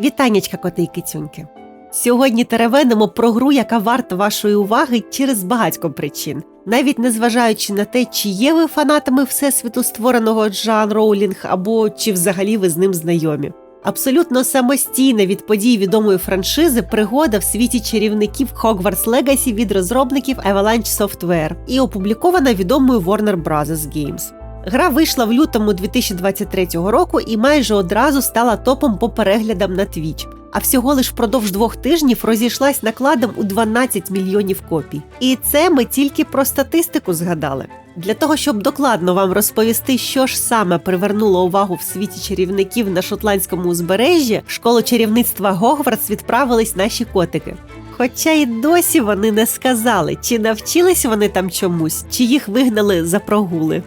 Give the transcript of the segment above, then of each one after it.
Вітаннячка, коти і кицюньки. Сьогодні теревенимо про гру, яка варта вашої уваги через багатько причин. Навіть незважаючи на те, чи є ви фанатами всесвіту створеного Джан Роулінг, або чи взагалі ви з ним знайомі. Абсолютно самостійна від подій відомої франшизи пригода в світі чарівників Hogwarts Legacy від розробників Avalanche Software і опублікована відомою Warner Bros. Games. Гра вийшла в лютому 2023 року і майже одразу стала топом по переглядам на Twitch. А всього лиш впродовж двох тижнів розійшлась накладом у 12 мільйонів копій. І це ми тільки про статистику згадали. Для того, щоб докладно вам розповісти, що ж саме привернуло увагу в світі чарівників на шотландському узбережжі, в школу чарівництва Гогвартс відправились наші котики. Хоча й досі вони не сказали, чи навчились вони там чомусь, чи їх вигнали за прогули.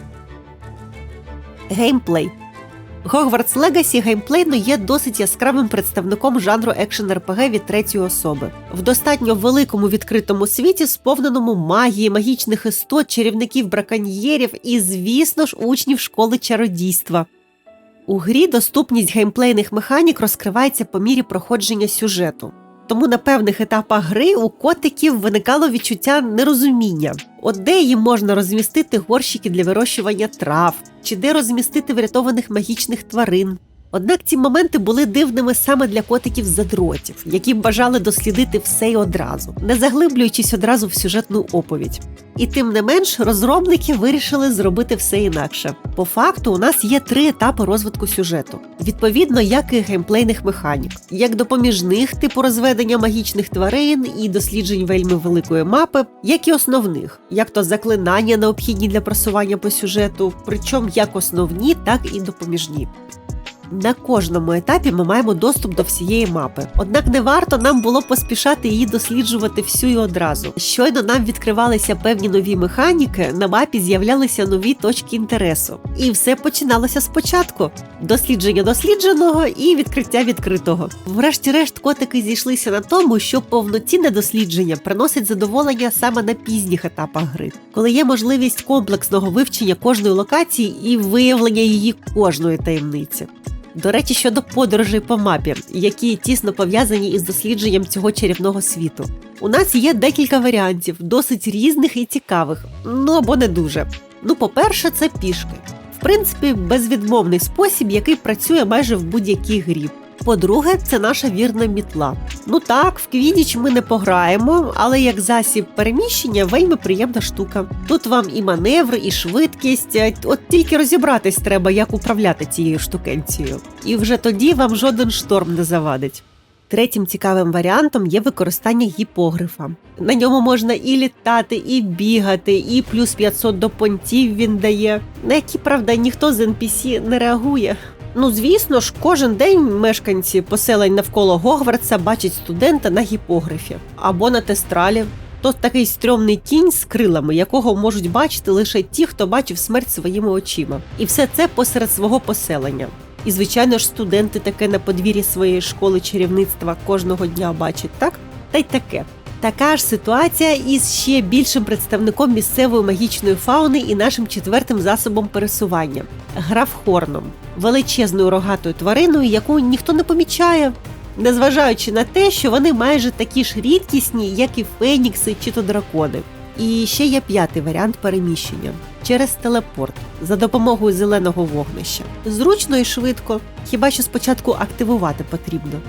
Геймплей Hogwarts Legacy геймплейно є досить яскравим представником жанру екшен РПГ від третьої особи. В достатньо великому відкритому світі, сповненому магії, магічних істот, чарівників браконьєрів і, звісно ж, учнів школи чародійства. У грі доступність геймплейних механік розкривається по мірі проходження сюжету. Тому на певних етапах гри у котиків виникало відчуття нерозуміння, от де їм можна розмістити горщики для вирощування трав, чи де розмістити врятованих магічних тварин. Однак ці моменти були дивними саме для котиків задротів, які бажали дослідити все й одразу, не заглиблюючись одразу в сюжетну оповідь. І тим не менш, розробники вирішили зробити все інакше. По факту, у нас є три етапи розвитку сюжету, відповідно, як і геймплейних механік, як допоміжних, типу розведення магічних тварин і досліджень вельми великої мапи, як і основних, як то заклинання необхідні для просування по сюжету, причому як основні, так і допоміжні. На кожному етапі ми маємо доступ до всієї мапи. Однак не варто нам було поспішати її досліджувати всю і одразу. Щойно нам відкривалися певні нові механіки, на мапі з'являлися нові точки інтересу. І все починалося спочатку: дослідження дослідженого і відкриття відкритого. Врешті-решт, котики зійшлися на тому, що повноцінне дослідження приносить задоволення саме на пізніх етапах гри, коли є можливість комплексного вивчення кожної локації і виявлення її кожної таємниці. До речі, щодо подорожей по мапі, які тісно пов'язані із дослідженням цього чарівного світу. У нас є декілька варіантів, досить різних і цікавих, ну або не дуже. Ну, по-перше, це пішки. В принципі, безвідмовний спосіб, який працює майже в будь-якій грі. По-друге, це наша вірна мітла. Ну так, в Квідіч ми не пограємо, але як засіб переміщення вельми приємна штука. Тут вам і маневр, і швидкість. От тільки розібратись треба, як управляти цією штукенцією. І вже тоді вам жоден шторм не завадить. Третім цікавим варіантом є використання гіпогрифа. На ньому можна і літати, і бігати, і плюс 500 до понтів він дає, на які, правда, ніхто з NPC не реагує. Ну, звісно ж, кожен день мешканці поселень навколо Гогвартса бачать студента на гіпографі або на тестралі. То такий стрьомний кінь з крилами, якого можуть бачити лише ті, хто бачив смерть своїми очима, і все це посеред свого поселення. І, звичайно ж, студенти таке на подвір'ї своєї школи чарівництва кожного дня бачать, так? Та й таке. Така ж ситуація із ще більшим представником місцевої магічної фауни і нашим четвертим засобом пересування графхорном, величезною рогатою твариною, яку ніхто не помічає, незважаючи на те, що вони майже такі ж рідкісні, як і фенікси чи то дракони. І ще є п'ятий варіант переміщення через телепорт за допомогою зеленого вогнища. Зручно і швидко, хіба що спочатку активувати потрібно.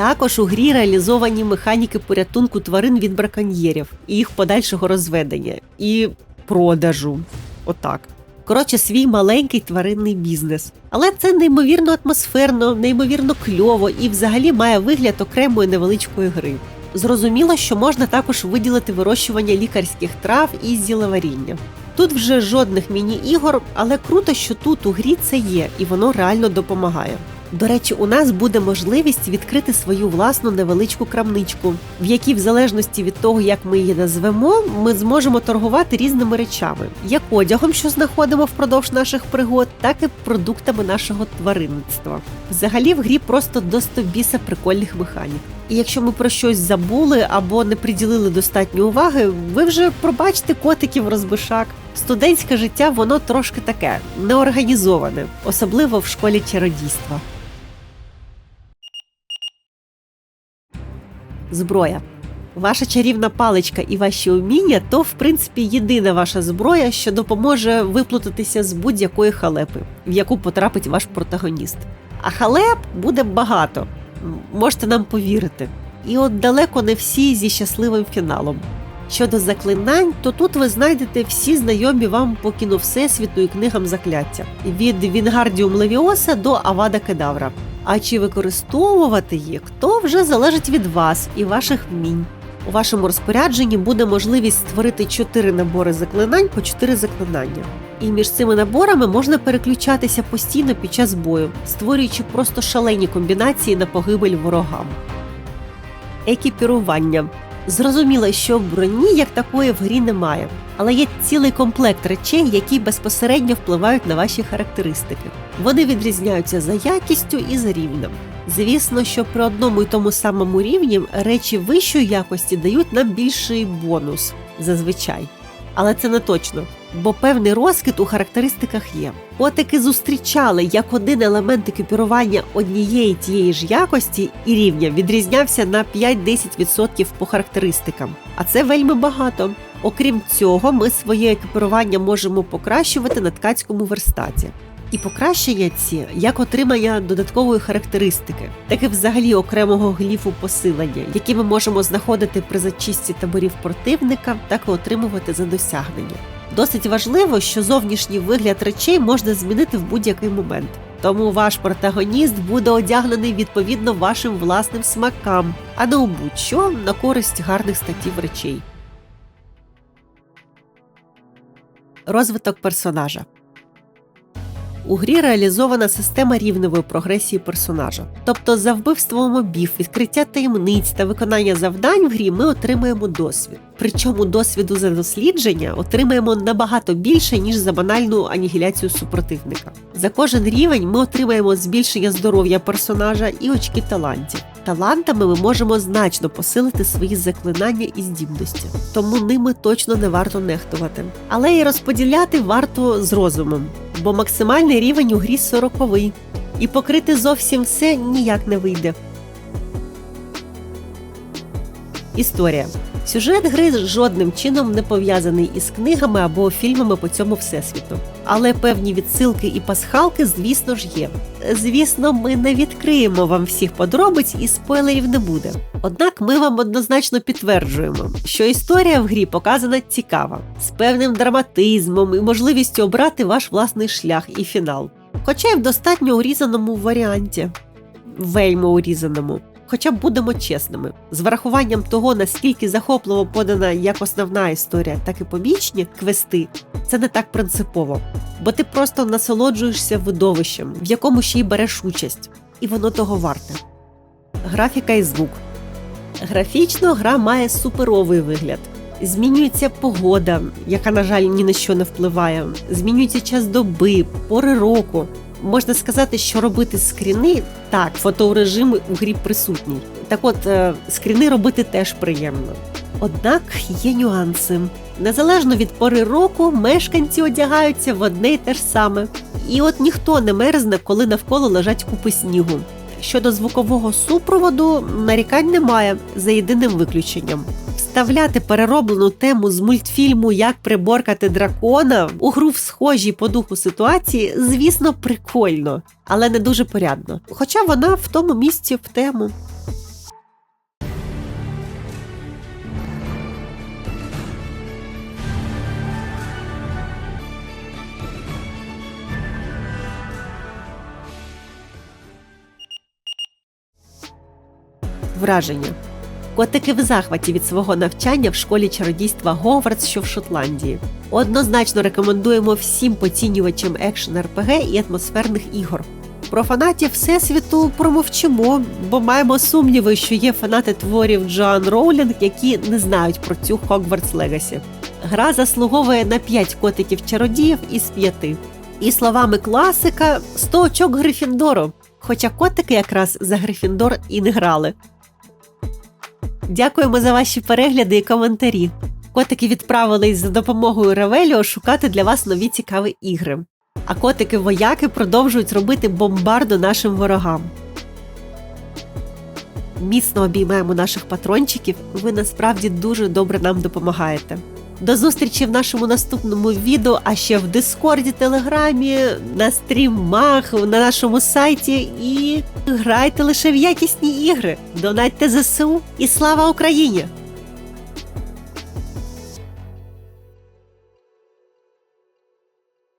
Також у грі реалізовані механіки порятунку тварин від браконьєрів і їх подальшого розведення і продажу. Отак. Коротше, свій маленький тваринний бізнес. Але це неймовірно атмосферно, неймовірно кльово і взагалі має вигляд окремої невеличкої гри. Зрозуміло, що можна також виділити вирощування лікарських трав і зілеваріння. Тут вже жодних міні-ігор, але круто, що тут у грі це є, і воно реально допомагає. До речі, у нас буде можливість відкрити свою власну невеличку крамничку, в якій, в залежності від того, як ми її назвемо, ми зможемо торгувати різними речами, як одягом, що знаходимо впродовж наших пригод, так і продуктами нашого тваринництва. Взагалі в грі просто до стобіса прикольних механік. І якщо ми про щось забули або не приділили достатньо уваги, ви вже пробачте котиків розбишак. Студентське життя воно трошки таке неорганізоване, особливо в школі чародійства. Зброя. Ваша чарівна паличка і ваші уміння то, в принципі, єдина ваша зброя, що допоможе виплутатися з будь-якої халепи, в яку потрапить ваш протагоніст. А халеп буде багато, можете нам повірити. І от далеко не всі зі щасливим фіналом. Щодо заклинань, то тут ви знайдете всі знайомі вам по кіно Всесвіту і книгам закляття від Вінгардіум Левіоса до Авада Кедавра. А чи використовувати їх, то вже залежить від вас і ваших вмінь. У вашому розпорядженні буде можливість створити 4 набори заклинань по 4 заклинання. І між цими наборами можна переключатися постійно під час бою, створюючи просто шалені комбінації на погибель ворогам. Екіпірування. Зрозуміло, що броні як такої в грі немає, але є цілий комплект речей, які безпосередньо впливають на ваші характеристики. Вони відрізняються за якістю і за рівнем. Звісно, що при одному і тому самому рівні речі вищої якості дають нам більший бонус зазвичай. Але це не точно, бо певний розкид у характеристиках є. Котики зустрічали, як один елемент екіпірування однієї тієї ж якості і рівня відрізнявся на 5-10% по характеристикам, а це вельми багато. Окрім цього, ми своє екіпірування можемо покращувати на ткацькому верстаті. І покращення ці як отримання додаткової характеристики, так і взагалі окремого гліфу посилення, які ми можемо знаходити при зачистці таборів противника, так і отримувати за досягнення. Досить важливо, що зовнішній вигляд речей можна змінити в будь-який момент. Тому ваш протагоніст буде одягнений відповідно вашим власним смакам, а не у будь-що на користь гарних статів речей. Розвиток персонажа у грі реалізована система рівневої прогресії персонажа. Тобто за вбивство мобів, відкриття таємниць та виконання завдань в грі ми отримаємо досвід. Причому досвіду за дослідження отримаємо набагато більше, ніж за банальну анігіляцію супротивника. За кожен рівень ми отримаємо збільшення здоров'я персонажа і очки талантів. Талантами ми можемо значно посилити свої заклинання і здібності, тому ними точно не варто нехтувати. Але і розподіляти варто з розумом, бо максимальний рівень у грі 40 і покрити зовсім все ніяк не вийде. Історія Сюжет гри жодним чином не пов'язаний із книгами або фільмами по цьому всесвіту. Але певні відсилки і пасхалки, звісно ж, є. Звісно, ми не відкриємо вам всіх подробиць і спойлерів не буде. Однак ми вам однозначно підтверджуємо, що історія в грі показана цікава, з певним драматизмом і можливістю обрати ваш власний шлях і фінал. Хоча й в достатньо урізаному варіанті, вельми урізаному. Хоча будемо чесними, з врахуванням того, наскільки захопливо подана як основна історія, так і побічні квести, це не так принципово, бо ти просто насолоджуєшся видовищем, в якому ще й береш участь, і воно того варте. Графіка і звук. Графічно гра має суперовий вигляд. Змінюється погода, яка, на жаль, ні на що не впливає. Змінюється час доби, пори року. Можна сказати, що робити скріни так, фоторежим у грі присутній. Так от е, скріни робити теж приємно. Однак є нюанси. Незалежно від пори року, мешканці одягаються в одне й те ж саме. І от ніхто не мерзне, коли навколо лежать купи снігу. Щодо звукового супроводу, нарікань немає за єдиним виключенням. Вставляти перероблену тему з мультфільму Як приборкати дракона у гру в схожій по духу ситуації, звісно, прикольно, але не дуже порядно. Хоча вона в тому місці в тему. Враження Котики в захваті від свого навчання в школі чародійства Говардс, що в Шотландії. Однозначно рекомендуємо всім поцінювачам екшн РПГ і атмосферних ігор. Про фанатів Всесвіту промовчимо, бо маємо сумніви, що є фанати творів Джоан Роулінг, які не знають про цю Хогвартс Легасі. Гра заслуговує на 5 котиків-чародіїв із 5. І словами класика 100 очок Грифіндору. Хоча котики якраз за Грифіндор і не грали. Дякуємо за ваші перегляди і коментарі. Котики відправились за допомогою Ревеліо шукати для вас нові цікаві ігри. А котики-вояки продовжують робити бомбарду нашим ворогам. міцно обіймаємо наших патрончиків. Ви насправді дуже добре нам допомагаєте. До зустрічі в нашому наступному відео, а ще в Дискорді, Телеграмі, на стрімах, на нашому сайті. І грайте лише в якісні ігри. Донатьте ЗСУ і слава Україні!